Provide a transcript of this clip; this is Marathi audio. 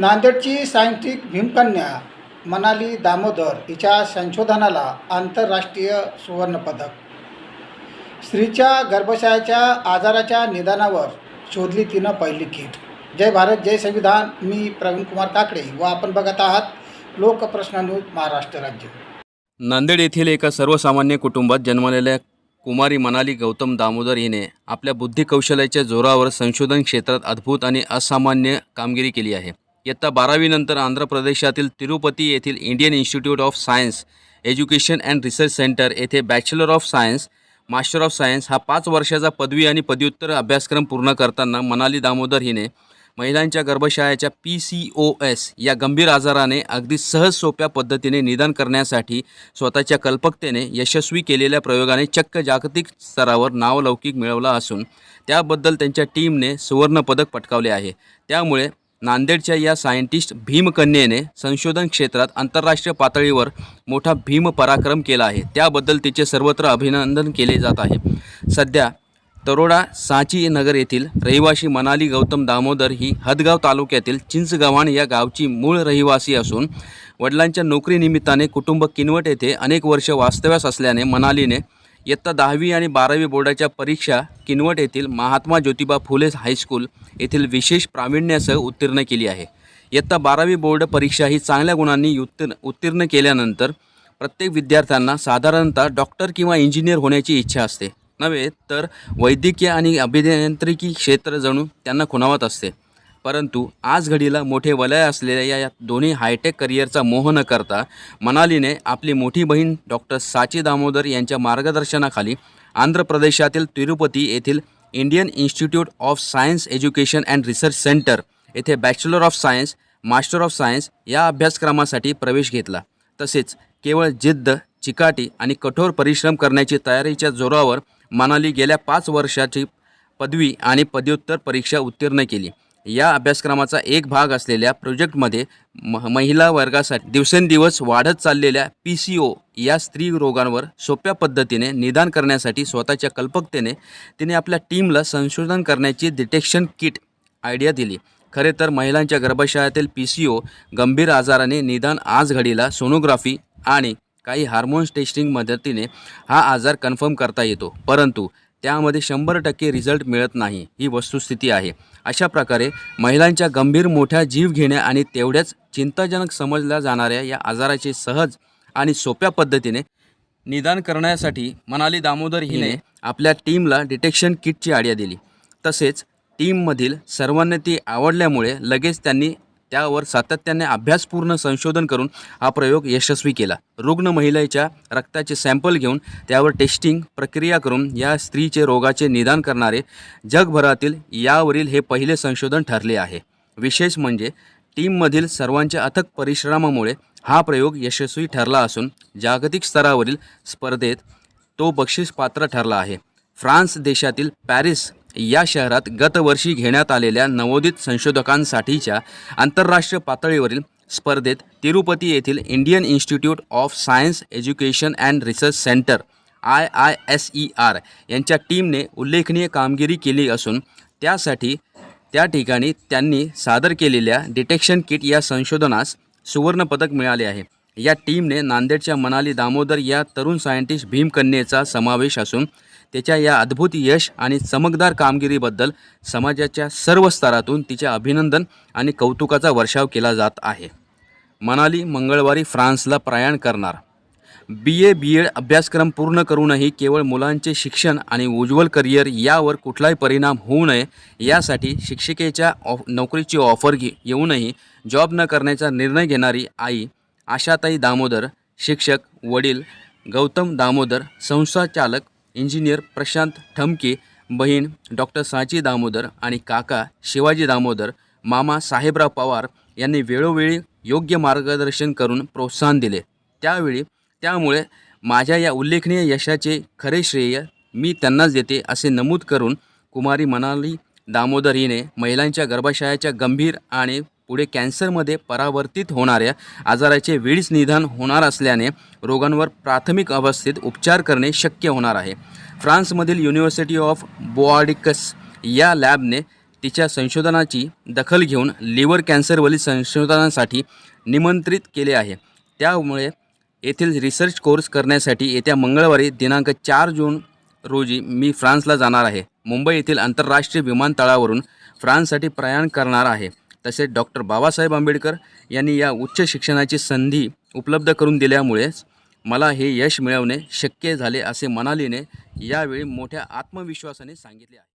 नांदेडची सायंटिक भीमकन्या मनाली दामोदर हिच्या संशोधनाला आंतरराष्ट्रीय सुवर्णपदक. स्त्रीच्या गर्भाशयाच्या आजाराच्या निदानावर शोधली तिनं पहिली किट. जय भारत जय संविधान. मी प्रवीण कुमार काकडे व आपण बघत आहात लोकप्रश्न न्यूज महाराष्ट्र राज्य. नांदेड येथील एका सर्वसामान्य कुटुंबात जन्मलेल्या कुमारी मनाली गौतम दामोदर हिने आपल्या बुद्धिकौशल्याच्या जोरावर संशोधन क्षेत्रात अद्भुत आणि असामान्य कामगिरी केली आहे. इयत्ता बारावीनंतर आंध्र प्रदेशातील तिरुपती येथील Indian Institute of Science Education and Research Centre येथे bachelor of science master of science हा पाच वर्षाचा पदवी आणि पदव्युत्तर अभ्यासक्रम पूर्ण करताना मनाली दामोदर हिने महिलांच्या गर्भाशयाच्या पी सी ओ एस या गंभीर आजाराने अगदी सहज सोप्या पद्धतीने निदान करण्यासाठी स्वतःच्या कल्पकतेने यशस्वी केलेल्या प्रयोगाने चक्क जागतिक स्तरावर नावलौकिक मिळवला असून त्याबद्दल त्यांच्या टीमने सुवर्णपदक पटकावले आहे. त्यामुळे नांदेडच्या या सायंटिस्ट भीमकन्येने संशोधन क्षेत्रात आंतरराष्ट्रीय पातळीवर मोठा भीम पराक्रम केला आहे. त्याबद्दल तिचे सर्वत्र अभिनंदन केले जात आहे. सध्या तरोडा सांची नगर येथील रहिवासी मनाली गौतम दामोदर ही हदगाव तालुक्यातील चिंचगव्हाण या गावची मूळ रहिवासी असून वडिलांच्या नोकरीनिमित्ताने कुटुंब किनवट येथे अनेक वर्ष वास्तव्यास असल्याने मनालीने इयत्ता दहावी आणि बारावी बोर्डाच्या परीक्षा किनवट येथील महात्मा ज्योतिबा फुले हायस्कूल येथील विशेष प्रावीण्यासह उत्तीर्ण केली आहे. इयत्ता बारावी बोर्ड परीक्षा ही चांगल्या गुणांनी उत्तीर्ण उत्तीर्ण केल्यानंतर प्रत्येक विद्यार्थ्यांना साधारणतः डॉक्टर किंवा इंजिनियर होण्याची इच्छा असते. नव्हे तर वैद्यकीय आणि अभियांत्रिकी क्षेत्र जणू त्यांना खुणावत असते. परंतु आज घडीला मोठे वलय असलेल्या या या दोन्ही हायटेक करिअरचा मोह न करता मनालीने आपली मोठी बहीण डॉक्टर साची दामोदर यांच्या मार्गदर्शनाखाली आंध्र प्रदेशातील तिरुपती येथील Indian Institute of Science Education and Research Centre येथे bachelor of science master of science या अभ्यासक्रमासाठी प्रवेश घेतला. तसेच केवळ जिद्द चिकाटी आणि कठोर परिश्रम करण्याची तयारीच्या जोरावर मनाली गेल्या पाच वर्षाची पदवी आणि पदव्युत्तर परीक्षा उत्तीर्ण केली. या अभ्यासक्रमाचा एक भाग असलेल्या प्रोजेक्टमध्ये म महिला वर्गासाठी दिवसेंदिवस वाढत चाललेल्या पी सी ओ या स्त्री रोगांवर सोप्या पद्धतीने निदान करण्यासाठी स्वतःच्या कल्पकतेने तिने आपल्या टीमला संशोधन करण्याची डिटेक्शन किट आयडिया दिली. खरे तर महिलांच्या गर्भाशयातील पी सी ओ गंभीर आजाराने निदान आज घडीला सोनोग्राफी आणि काही हार्मोन्स टेस्टिंग मदतीने हा आजार कन्फर्म करता येतो. परंतु त्यामध्ये शंभर टक्के रिझल्ट मिळत नाही ही वस्तुस्थिती आहे. अशा प्रकारे महिलांच्या गंभीर मोठ्या जीव घेण्या आणि तेवढ्याच चिंताजनक समजल्या जाणाऱ्या या आजाराचे सहज आणि सोप्या पद्धतीने निदान करण्यासाठी मनाली दामोदर हिने आपल्या टीमला डिटेक्शन किटची आयडिया दिली. तसेच टीममधील सर्वांना ती आवडल्यामुळे लगेच त्यांनी त्यावर सातत्याने अभ्यासपूर्ण संशोधन करून हा प्रयोग यशस्वी केला. रुग्ण महिलेच्या रक्ताचे सॅम्पल घेऊन त्यावर टेस्टिंग प्रक्रिया करून या स्त्रीचे रोगाचे निदान करणारे जगभरातील यावरील हे पहिले संशोधन ठरले आहे. विशेष म्हणजे टीममधील सर्वांच्या अथक परिश्रमामुळे हा प्रयोग यशस्वी ठरला असून जागतिक स्तरावरील स्पर्धेत तो बक्षीस पात्र ठरला आहे. फ्रान्स देशातील पॅरिस या शहरात गतवर्षी घेण्यात आलेल्या नवोदित संशोधकांसाठीच्या आंतरराष्ट्रीय पातळीवरील स्पर्धेत तिरुपती येथील Indian Institute of Science Education and Research Centre I I S E R यांच्या टीमने उल्लेखनीय कामगिरी केली असून त्यासाठी त्या ठिकाणी त्यांनी सादर केलेल्या डिटेक्शन किट या संशोधनास सुवर्णपदक मिळाले आहे. या टीमने नांदेडच्या मनाली दामोदर या तरुण सायंटिस्ट भीमकन्येचा समावेश असून त्याच्या या अद्भुत यश आणि चमकदार कामगिरीबद्दल समाजाच्या सर्व स्तरातून तिचे अभिनंदन आणि कौतुकाचा वर्षाव केला जात आहे. मनाली मंगळवारी फ्रान्सला प्रयाण करणार. बी ए बी एड अभ्यासक्रम पूर्ण करूनही केवळ मुलांचे शिक्षण आणि उज्ज्वल करिअर यावर कुठलाही परिणाम होऊ नये यासाठी शिक्षिकेच्या ऑफ नोकरीची ऑफर घे येऊनही जॉब न करण्याचा निर्णय घेणारी आई आशाताई दामोदर शिक्षक वडील गौतम दामोदर संस्थाचालक इंजिनियर प्रशांत ठमके बहीण डॉक्टर साची दामोदर आणि काका शिवाजी दामोदर मामा साहेबराव पवार यांनी वेळोवेळी योग्य मार्गदर्शन करून प्रोत्साहन दिले. त्यावेळी त्यामुळे माझ्या या उल्लेखनीय यशाचे खरे श्रेय मी त्यांनाच देते असे नमूद करून कुमारी मनाली दामोदर हिने महिलांच्या गर्भाशयाच्या गंभीर आणि पुढे कॅन्सरमध्ये परावर्तित होणाऱ्या आजाराचे वेळीच निदान होणार असल्याने रोगांवर प्राथमिक अवस्थेत उपचार करणे शक्य होणार आहे. फ्रान्समधील युनिव्हर्सिटी ऑफ बोआडिकस या लॅबने तिच्या संशोधनाची दखल घेऊन लिव्हर कॅन्सरवरील संशोधनासाठी निमंत्रित केले आहे. त्यामुळे येथील रिसर्च कोर्स करण्यासाठी येत्या मंगळवारी दिनांक चार जून रोजी मी फ्रान्सला जाणार आहे. मुंबई येथील आंतरराष्ट्रीय विमानतळावरून फ्रान्ससाठी प्रयाण करणार आहे. तसेच डॉक्टर बाबासाहेब आंबेडकर यांनी या उच्च शिक्षणाची संधी उपलब्ध करून दिल्यामुळेच मला हे यश मिळवणे शक्य झाले असे मनालीने यावेळी मोठ्या आत्मविश्वासाने सांगितले आहे.